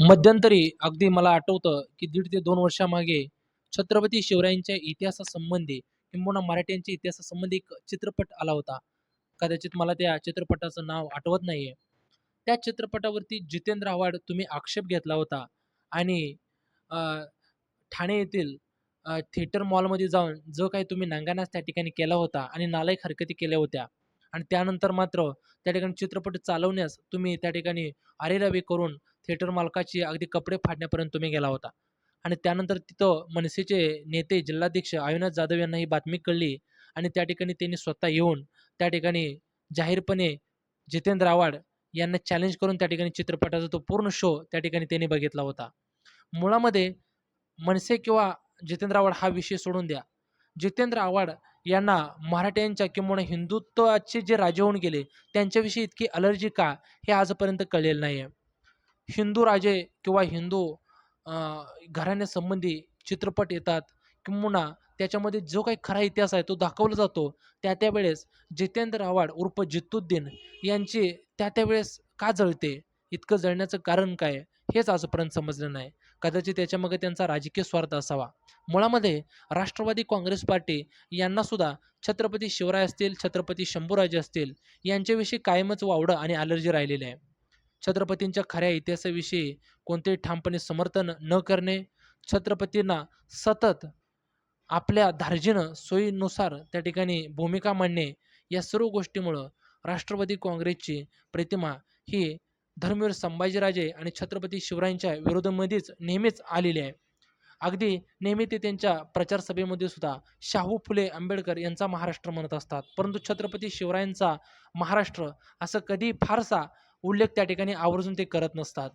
मध्यंतरी अगदी मला आठवतं, की दीड ते दोन वर्षामागे छत्रपती शिवरायांच्या इतिहासासंबंधी किंबहुना मराठ्यांच्या इतिहासासंबंधी एक चित्रपट आला होता. कदाचित मला त्या चित्रपटाचं नाव आठवत नाहीये. त्या चित्रपटावरती जितेंद्र आव्हाड तुम्ही आक्षेप घेतला होता आणि ठाणे येथील थिएटर मॉलमध्ये जाऊन जो काही तुम्ही नांगानाच त्या ठिकाणी केला होता आणि नालायक हरकती केल्या होत्या आणि त्यानंतर मात्र त्या ठिकाणी चित्रपट चालवण्यास तुम्ही त्या ठिकाणी अरेरावी करून थिएटर मालकाची अगदी कपडे फाडण्यापर्यंत तुम्ही गेला होता आणि त्यानंतर तिथं मनसेचे नेते जिल्हाध्यक्ष आयुनाथ जाधव यांना ही बातमी कळली आणि त्या ठिकाणी त्यांनी स्वतः येऊन त्या ठिकाणी जाहीरपणे जितेंद्र आव्हाड यांना चॅलेंज करून त्या ठिकाणी चित्रपटाचा तो पूर्ण शो त्या ठिकाणी त्यांनी बघितला होता. मुळामध्ये मनसे किंवा जितेंद्र आव्हाड हा विषय सोडून द्या. जितेंद्र आव्हाड यांना मराठ्यांच्या किंवा हिंदुत्वाचे जे राजे होऊन गेले, त्यांच्याविषयी इतकी अलर्जी का? हे आजपर्यंत कळलेलं नाही आहे हिंदू राजे किंवा हिंदू घराण्यासंबंधी चित्रपट येतात किंबहुना त्याच्यामध्ये जो काही खरा इतिहास आहे तो दाखवला जातो. त्या त्यावेळेस जितेंद्र आव्हाड उर्फ जित्तुद्दीन यांची त्या त्यावेळेस का जळते? इतकं जळण्याचं कारण काय? हेच आजपर्यंत समजलं नाही. कदाचित त्याच्यामागे त्यांचा राजकीय स्वार्थ असावा. मुळामध्ये राष्ट्रवादी काँग्रेस पार्टी यांना सुद्धा छत्रपती शिवराय असतील, छत्रपती शंभूराजे असतील यांच्याविषयी कायमच वावडं आणि अलर्जी राहिलेली आहे. छत्रपतींच्या खऱ्या इतिहासाविषयी कोणतेही ठामपणे समर्थन न करणे, छत्रपतींना सतत आपल्या धार्जीनं सोयीनुसार त्या ठिकाणी भूमिका मांडणे, या सर्व गोष्टीमुळं राष्ट्रवादी काँग्रेसची प्रतिमा ही धर्मवीर संभाजीराजे आणि छत्रपती शिवरायांच्या विरोधामध्येच नेहमीच आलेली आहे. अगदी नेहमी ते त्यांच्या प्रचार सभेमध्ये सुद्धा शाहू फुले आंबेडकर यांचा महाराष्ट्र म्हणत असतात. परंतु छत्रपती शिवरायांचा महाराष्ट्र असं कधी फारसा उल्लेख त्या ठिकाणी आवर्जून ते करत नसतात.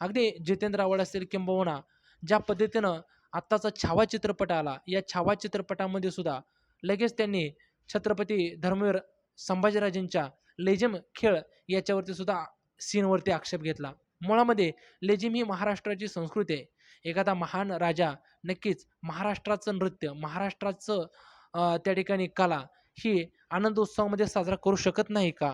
अगदी जितेंद्र आवड असेल किंबहुना ज्या पद्धतीनं आत्ताचा छावा चित्रपट आला, या छावा चित्रपटामध्ये सुद्धा लगेच त्यांनी छत्रपती धर्मवीर संभाजीराजेंच्या लेझिम खेळ याच्यावरती सुद्धा सीनवरती आक्षेप घेतला. मुळामध्ये लेझीम ही महाराष्ट्राची संस्कृती आहे. एखादा महान राजा नक्कीच महाराष्ट्राचं नृत्य, महाराष्ट्राचं त्या ठिकाणी कला ही आनंद उत्सवामध्ये साजरा करू शकत नाही का?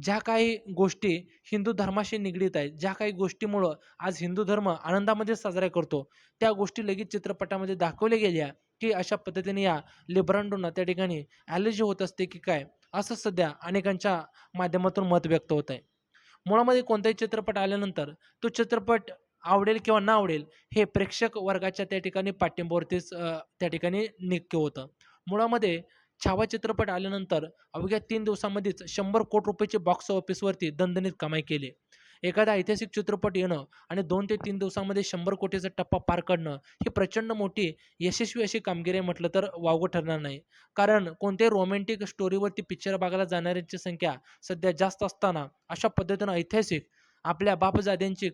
ज्या काही गोष्टी हिंदू धर्माशी निगडीत आहेत, ज्या काही गोष्टीमुळं आज हिंदू धर्म आनंदामध्ये साजरा करतो, त्या गोष्टी लगेच चित्रपटामध्ये दाखवल्या गेल्या, की अशा पद्धतीने या लेबरांडोंना त्या ठिकाणी ॲलर्जी होत असते की काय? असं सध्या अनेकांच्या माध्यमातून मत व्यक्त होत आहे. मुळामध्ये कोणताही चित्रपट आल्यानंतर तो चित्रपट आवडेल किंवा ना आवडेल हे प्रेक्षक वर्गाच्या त्या ठिकाणी पाठिंब्यावरतीच त्या ठिकाणी निक्य होतं. मुळामध्ये छावा चित्रपट आल्यानंतर अवघ्या तीन दिवसामध्येच 100 कोटी रुपयाची बॉक्स ऑफिसवरती दणदणीत कमाई केली. एखादा ऐतिहासिक चित्रपट येणं आणि दोन ते तीन दिवसामध्ये शंभर कोटीचा टप्पा पार करणं, ही प्रचंड मोठी यशस्वी अशी कामगिरी आहे म्हटलं तर वावगं ठरणार नाही. कारण कोणत्याही रोमॅन्टिक स्टोरीवरती पिक्चर बघायला जाणाऱ्यांची संख्या सध्या जास्त असताना, अशा पद्धतीनं ऐतिहासिक आपल्या बापजाद्यांची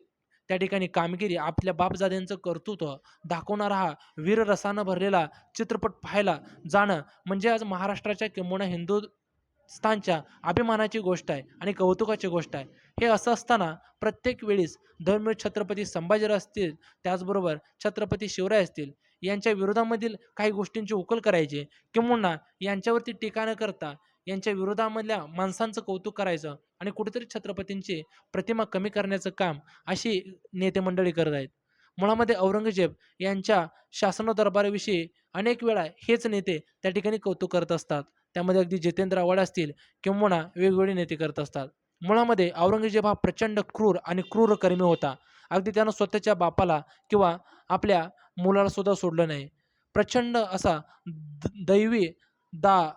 त्या ठिकाणी कामगिरी, आपल्या बापजाद्यांचं कर्तृत्व दाखवणारा हा वीररसानं भरलेला चित्रपट पाहायला जाणं, म्हणजे आज महाराष्ट्राच्या किंबहुना हिंदुस्थानच्या अभिमानाची गोष्ट आहे आणि कौतुकाची गोष्ट आहे. हे असं असताना प्रत्येक वेळीस धर्मवीर छत्रपती संभाजीराजे असतील, त्याचबरोबर छत्रपती शिवराय असतील, यांच्या विरोधामधील काही गोष्टींची उकल करायची किंबहुना यांच्यावरती टीका न करता यांच्या विरोधामधल्या माणसांचं कौतुक करायचं आणि कुठेतरी छत्रपतींची प्रतिमा कमी करण्याचं काम अशी नेते मंडळी करत आहेत. मुळामध्ये औरंगजेब यांच्या शासनदरबाराविषयी अनेक वेळा हेच नेते त्या ठिकाणी कौतुक करत असतात. त्यामध्ये अगदी जितेंद्र आव्हाड असतील किंवा वेगवेगळे नेते करत असतात. मुळामध्ये औरंगजेब हा प्रचंड क्रूर आणि क्रूरकर्मी होता. अगदी त्यानं स्वतःच्या बापाला किंवा आपल्या मुलाला सुद्धा सोडलं नाही. प्रचंड असा द दैवी दा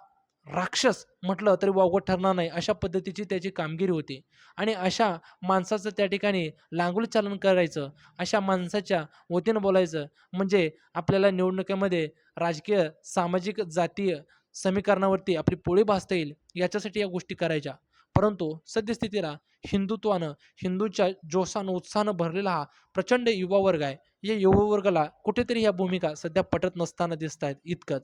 राक्षस म्हटलं तरी वावगं ठरणार नाही, अशा पद्धतीची त्याची कामगिरी होती आणि अशा माणसाचं त्या ठिकाणी लांगुल चालन करायचं, अशा माणसाच्या वतीनं बोलायचं, म्हणजे आपल्याला निवडणुकीमध्ये राजकीय, सामाजिक, जातीय समीकरणावरती आपली पोळी भासता येईल, याच्यासाठी या गोष्टी करायच्या. परंतु सद्यस्थितीला हिंदुत्वानं, हिंदूंच्या जोशानं, उत्साहानं भरलेला हा प्रचंड युवा वर्ग आहे. या युवा वर्गाला कुठेतरी ह्या भूमिका सध्या पटत नसताना दिसत आहेत इतकंच.